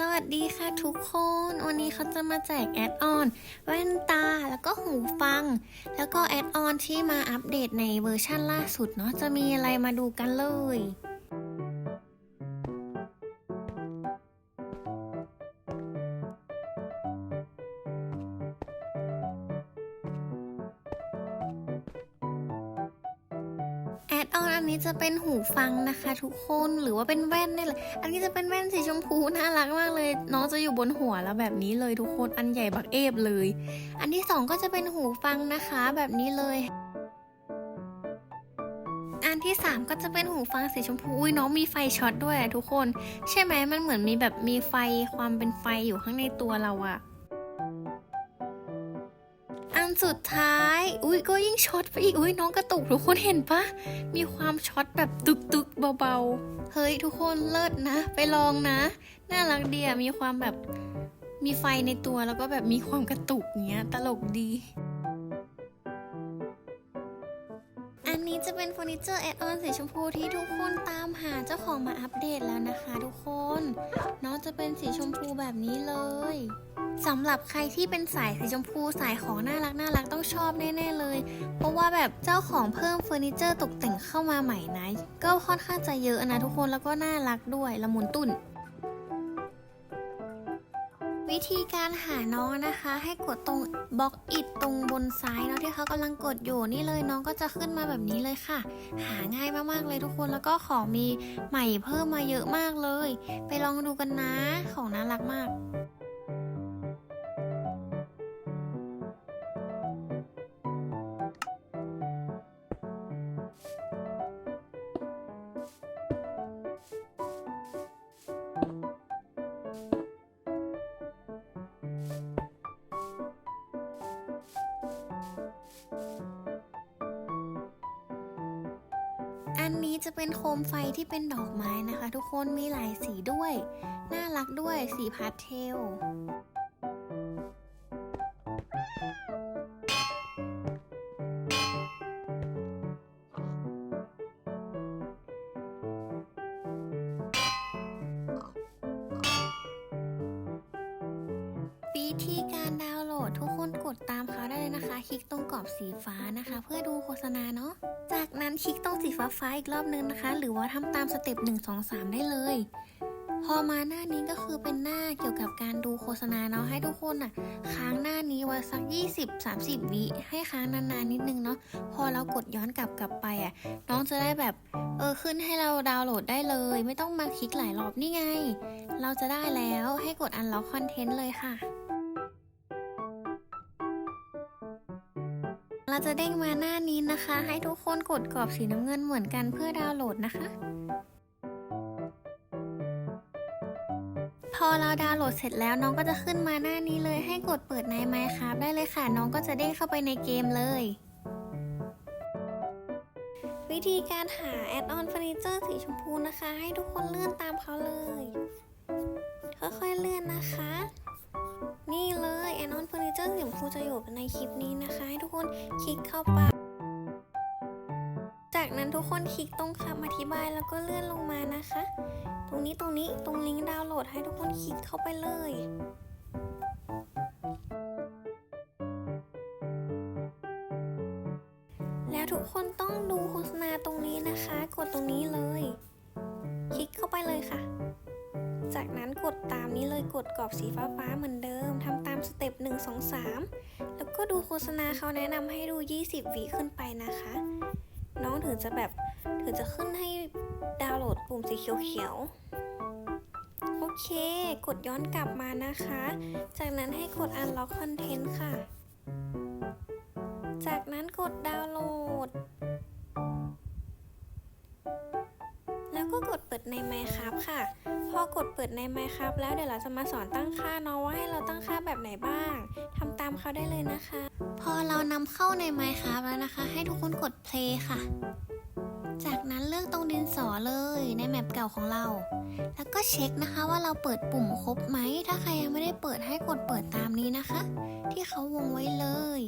สวัสดีค่ะทุกคน วันนี้เขาจะมาแจกแอดออนแว่นตาแล้วก็หูฟัง แล้วก็แอดออนที่มาอัปเดตในเวอร์ชั่นล่าสุดเนาะจะมีอะไรมาดูกันเลย ดออนอันนี้จะเป็นหูฟังนะคะ ทุกคนหรือว่าเป็นแว่นนี่แหละอันนี้จะเป็นแว่นสีชมพูน่ารักมากเลย น้องจะอยู่บนหัวแล้วแบบนี้เลยทุกคนอันใหญ่บักเอฟเลย อันที่สองก็จะเป็นหูฟังนะคะแบบนี้เลยอันที่สามก็จะเป็นหูฟังสีชมพู อุ้ยน้องมีไฟช็อตด้วยทุกคน ใช่ไหมมันเหมือนมีแบบมีไฟความเป็นไฟอยู่ข้างในตัวเราอะ อันสุดท้าย อุ้ยก็ยิ่งช็อตไปอีก อุ้ยน้องกระตุกทุกคนเห็นปะ มีความช็อตแบบตึกตึกเบาๆ เฮ้ยทุกคนเลิศนะ ไปลองนะ น่ารักดีอะมีความแบบ มีไฟในตัวแล้วก็แบบมีความกระตุกเงี้ย ตลกดี นนี้จะเป็นเฟอร์นิเจอร์แอดออนสีชมพูที่ทุกคนตามหาเจ้าของมาอัปเดตแล้วนะคะทุกคนน้องจะเป็นสีชมพูแบบนี้เลยสำหรับใครที่เป็นสายสีชมพูสายของน่ารักน่ารักต้องชอบแน่ๆเลย เพราะว่าแบบเจ้าของเพิ่มเฟอร์นิเจอร์ตกแต่งเข้ามาใหม่นะก็ค่อนข้างจะเยอะนะทุกคนแล้วก็น่ารักด้วยละมุนตุ่น วิธีการหาน้องนะคะ ให้กดตรงบล็อกอิดตรงบนซ้ายเนาะที่เขากำลังกดอยู่นี่เลยน้องก็จะขึ้นมาแบบนี้เลยค่ะ หาง่ายมากๆเลยทุกคนแล้วก็ของมีใหม่เพิ่มมาเยอะมากเลย ไปลองดูกันนะของน่ารักมาก อันนี้จะเป็นโคมไฟที่เป็นดอกไม้นะคะ ทุกคนมีหลายสีด้วย น่ารักด้วยสีพาสเทลวิธีการดาว ด ทุกคนกดตามเขาได้เลยนะคะ คลิกตรงกรอบสีฟ้านะคะ เพื่อดูโฆษณาเนาะ จากนั้นคลิกตรงสีฟ้าฟ้าๆอีกรอบนึงนะคะ หรือว่าทำตามสเต็ป1 2 3 ได้เลย พอมาหน้านี้ก็คือเป็นหน้าเกี่ยวกับการดูโฆษณาเนาะให้ทุกคนอะ ค้างหน้านี้ไว้สัก 20-30 วิให้ค้างนานๆนิดนึงเนาะพอเรากดย้อนกลับกลับไปอะน้องจะได้แบบเออขึ้นให้เราดาวน์โหลดได้เลย ไม่ต้องมาคลิกหลายรอบนี่ไง เราจะได้แล้วให้กด unlock content เลยค่ะ เราจะเด้งมาหน้านี้นะคะ ให้ทุกคนกดกรอบสีน้ำเงินเหมือนกันเพื่อดาวน์โหลดนะคะ พอเราดาวน์โหลดเสร็จแล้วน้องก็จะขึ้นมาหน้านี้เลยให้กดเปิดใน Minecraft ได้เลยค่ะ น้องก็จะเด้งเข้าไปในเกมเลย วิธีการหาแอดออนเฟอร์นิเจอร์สีชมพูนะคะ ให้ทุกคนเลื่อนตามเขาเลย ค่อยๆเลื่อนนะคะ นี่เลยแอนออนเฟอร์นิ เจอร์สีชมพูจะอยู่ในคลิปนี้นะคะ ให้ทุกคนคลิกเข้าไป จากนั้นทุกคนคลิกตรงคำอธิบายแล้วก็เลื่อนลงมานะคะ ตรงนี้ตรงนี้ตรงลิงก์ดาวน์โหลดให้ทุกคนคลิกเข้าไปเลยแล้วทุกคนต้องดูโฆษณาตรงนี้นะคะ กดตรงนี้เลย คลิกเข้าไปเลยค่ะ จากนั้นกดตามนี้เลยกดกรอบสีฟ้าฟ้าๆเหมือนเดิมทำตามสเต็ป1 2 3 แล้วก็ดูโฆษณาเขาแนะนำให้ดู 20วิขึ้นไปนะคะ น้องถึงจะแบบถึงจะขึ้นให้ดาวน์โหลดปุ่มสีเขียวๆ โอเค กดย้อนกลับมานะคะ จากนั้นให้กด unlock content ค่ะ จากนั้นกดดาวน์โหลดแล้วก็กดเปิดใน Minecraft ค่ะ อกดเปิดใน Minecraft แล้วเดี๋ยวเราจะมาสอนตั้งค่าเนาะว่าให้เราตั้งค่าแบบไหนบ้างทำตามเขาได้เลยนะคะ พอเรานำเข้าใน Minecraft แล้วนะคะ ให้ทุกคนกด play ค่ะ จากนั้นเลือกตรงดินสอเลยในแมปเก่าของเรา แล้วก็เช็คนะคะว่าเราเปิดปุ่มครบไหม ถ้าใครยังไม่ได้เปิดให้กดเปิดตามนี้นะคะ ที่เขาวงไว้เลย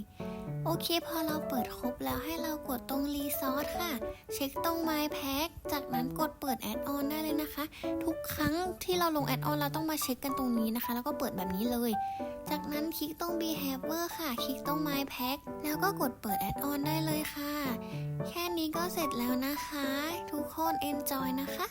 โอเค พอเราเปิดครบแล้วให้เรากดตรงรีซอส ค่ะ เช็คตรง My Pack จากนั้นกดเปิดแอดออนได้เลยนะคะ ทุกครั้งที่เราลงแอดออนเราต้องมาเช็คกันตรงนี้นะคะ แล้วก็เปิดแบบนี้เลย จากนั้นคลิกตรง Behavior ค่ะ คลิกตรง My Pack แล้วก็กดเปิดแอดออนได้เลยค่ะ แค่นี้ก็เสร็จแล้วนะคะ ทุกคน enjoy นะคะ